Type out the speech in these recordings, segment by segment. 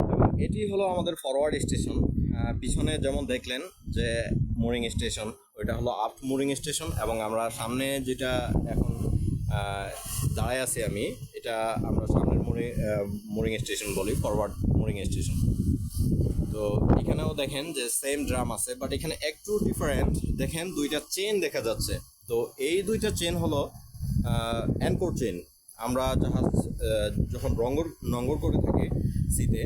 এবং এটি হলো আমাদের ফরওয়ার্ড স্টেশন পিছনে যেমন দেখলেন যে মোরিং স্টেশন ওইটা হলো আপ মোরিং স্টেশন এবং আমরা সামনে যেটা এখন দাঁড়ায় আছি আমি, এটা আমরা সামনের মোরিং মোরিং স্টেশন বলি ফরওয়ার্ড মোরিং স্টেশন তো এখানেও দেখেন যে সেম ড্রাম আছে বাট এখানে একটু ডিফারেন্ট দেখেন দুইটা চেন দেখা যাচ্ছে। তো এই দুইটা চেন হলো অ্যানকোর চেন আমরা জাহাজ যখন রঙ্গর, নঙ্গর করে থাকি সিতে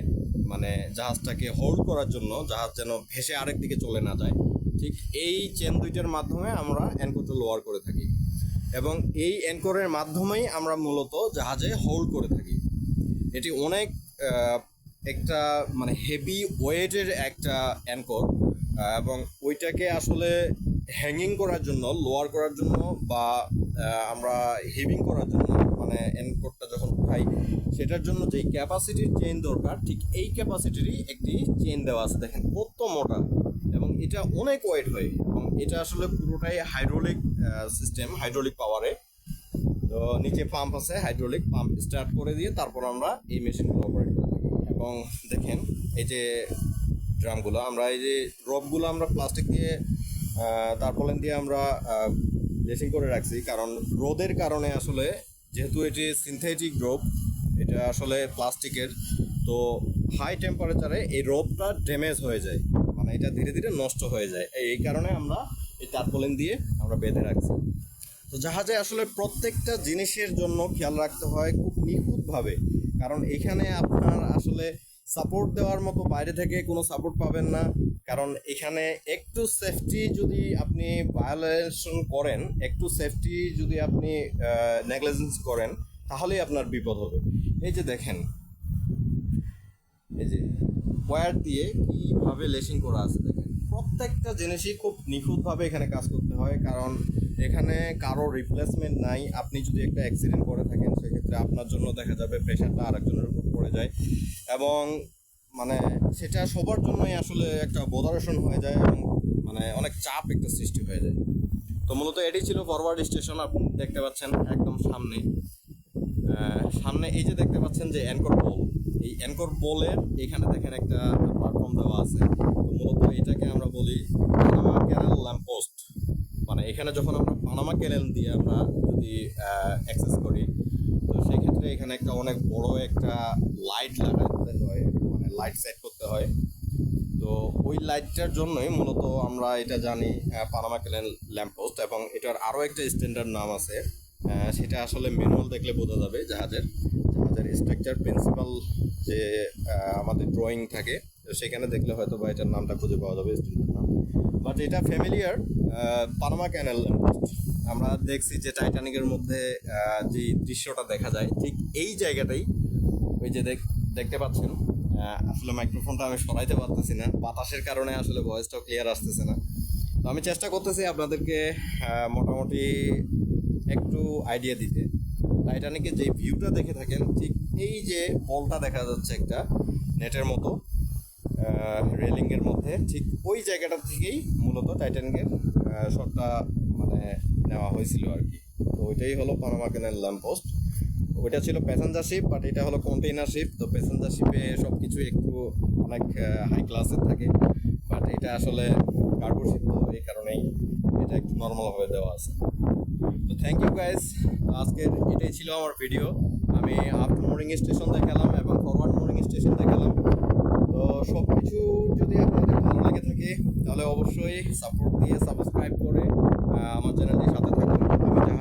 মানে জাহাজটাকে হোল্ড করার জন্য জাহাজ যেন ভেসে আরেক দিকে চলে না যায়, ঠিক এই চেন দুইটার মাধ্যমে আমরা অ্যানকোরটা লোয়ার করে থাকি। এবং এই অ্যানকোরের মাধ্যমেই আমরা মূলত জাহাজে হোল্ড করে থাকি। এটি অনেক একটা মানে হেভি ওয়েটের একটা অ্যাঙ্কর এবং ওইটাকে আসলে হ্যাঙ্গিং করার জন্য লোয়ার করার জন্য বা আমরা হেভিং করার জন্য মানে অ্যাঙ্করটা যখন উঠাই, সেটার জন্য যেই ক্যাপাসিটির চেন দরকার, ঠিক এই ক্যাপাসিটিরই একটি চেন দেওয়া আছে। দেখেন, কত মোটা। এবং এটা অনেক ওয়েট হয়। এবং এটা আসলে পুরোটাই হাইড্রোলিক সিস্টেম হাইড্রোলিক পাওয়ারে তো নিচে পাম্প আছে হাইড্রোলিক পাম্প স্টার্ট করে দিয়ে তারপর আমরা এই মেশিনগুলো অপারেট করে থাকি। এবং দেখেন, এই যে ড্রামগুলো, আমরা এই যে রবগুলো আমরা প্লাস্টিক দিয়ে তারপলেন দিয়ে আমরা লেসিং করে রাখছি। কারণ রোদের কারণে আসলে যেহেতু এটি সিনথেটিক রোপ এটা আসলে প্লাস্টিকের, তো হাই টেম্পারেচারে এই রোপটা ড্যামেজ হয়ে যায়। মানে এটা ধীরে ধীরে নষ্ট হয়ে যায়। এই কারণে আমরা এই তারপলেন দিয়ে আমরা বেঁধে রাখছি। তো জাহাজে আসলে প্রত্যেকটা জিনিসের জন্য খেয়াল রাখতে হয় খুব নিখুঁতভাবে। কারণ এখানে আপনার আসলে সাপোর্ট দেওয়ার মতো বাইরে থেকে কোনো সাপোর্ট পাবেন না। কারণ এখানে একটু সেফটি যদি আপনি ভায়োলেশন করেন, একটু সেফটি যদি আপনি নেগলেজেন্স করেন, তাহলেই আপনার বিপদ হবে। এই যে দেখেন, এই যে ওয়্যার দিয়ে কীভাবে লেসিং করা আছে দেখেন। প্রত্যেকটা জিনিসই খুব নিখুঁতভাবে এখানে কাজ করতে হয়, কারণ এখানে কারও রিপ্লেসমেন্ট নাই। আপনি যদি একটা অ্যাক্সিডেন্ট করে থাকেন সেক্ষেত্রে আপনার জন্য দেখা যাবে প্রেশারটা আরেকজনের উপর পড়ে যায়। এবং মানে সেটা সবার জন্যই আসলে একটা বোধারসন হয়ে যায় এবং মানে অনেক চাপ একটা সৃষ্টি হয়ে যায়। তো মূলত এটি ছিল ফরওয়ার্ড স্টেশন আপনি দেখতে পাচ্ছেন একদম সামনে। সামনে এই যে দেখতে পাচ্ছেন যে অ্যানকর পোল এই অ্যানকর পোলের এখানে দেখেন একটা প্ল্যাটফর্ম দেওয়া আছে। তো মূলত এটাকে আমরা বলি পানামা ক্যানেল ল্যাম্পোস্ট মানে এখানে যখন আমরা পানামা ক্যানেল দিয়ে আমরা যদি অ্যাক্সেস করি ক্ষেত্রে এখানে একটা অনেক বড় একটা লাইট লাগাতে হয় মানে লাইট সেট করতে হয়। তো ওই লাইটটার জন্যই মূলত আমরা এটা জানি পানামা ক্যানেল ল্যাম্পোস্ট এবং এটার আরও একটা স্ট্যান্ডার্ড নাম আছে সেটা আসলে ম্যানুয়াল দেখলে বোঝা যাবে জাহাজের জাহাজের স্ট্রাকচার প্রিন্সিপাল যে আমাদের ড্রয়িং থাকে তো সেখানে দেখলে হয়তো বা এটার নামটা খুঁজে পাওয়া যাবে স্ট্যান্ডার্ড নাম বাট এটা ফ্যামিলিয়ার পানামা ক্যানেল ল্যাম্পোস্ট আমরা দেখছি যে টাইটানিকের মধ্যে যে দৃশ্যটা দেখা যায়, ঠিক এই জায়গাটাই, ওই যে দেখ দেখতে পাচ্ছেন আসলে মাইক্রোফোনটা আমি সরাইতে পারতেছি না, বাতাসের কারণে আসলে ভয়েসটাও ক্লিয়ার আসতেছে না। তো আমি চেষ্টা করতেছি আপনাদেরকে মোটামুটি একটু আইডিয়া দিতে। টাইটানিকের যে ভিউটা দেখে থাকেন, ঠিক এই যে বলটা দেখা যাচ্ছে একটা নেটের মতো রেলিংয়ের মধ্যে, ঠিক ওই জায়গাটা থেকেই মূলত টাইটানিকের শটটা মানে নেওয়া হয়েছিল আর কি। তো ওইটাই হলো পানামা ক্যানেল ল্যাম্পোস্ট ওইটা ছিল প্যাসেঞ্জার শিপ বাট এটা হলো কন্টেইনার শিপ তো প্যাসেঞ্জার শিপে সব কিছু একটু অনেক হাই ক্লাসের থাকে। বাট এটা আসলে কার্গো শিপ তো এই কারণেই এটা একটু নর্মালভাবে দেওয়া আছে। তো থ্যাংক ইউ গাইজ আজকের এটাই ছিল আমার ভিডিও আমি আপ মোরিং স্টেশন দেখালাম এবং ফরওয়ার্ড মোরিং স্টেশন দেখালাম। তো সব কিছু যদি আপনাদের ভালো লাগে থাকে, তাহলে অবশ্যই সাপোর্ট দিয়ে সাবস্ক্রাইব করে আমার চ্যানেলটির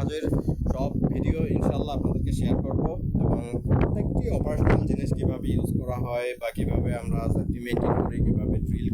জাহাজের সব ভিডিও ইনশাল্লাহ আপনাদেরকে শেয়ার করব এবং প্রত্যেকটি অপারেশনাল জিনিস কীভাবে ইউজ করা হয় বা কীভাবে আমরা সেফটি মেনটেন করি, কীভাবে ড্রিল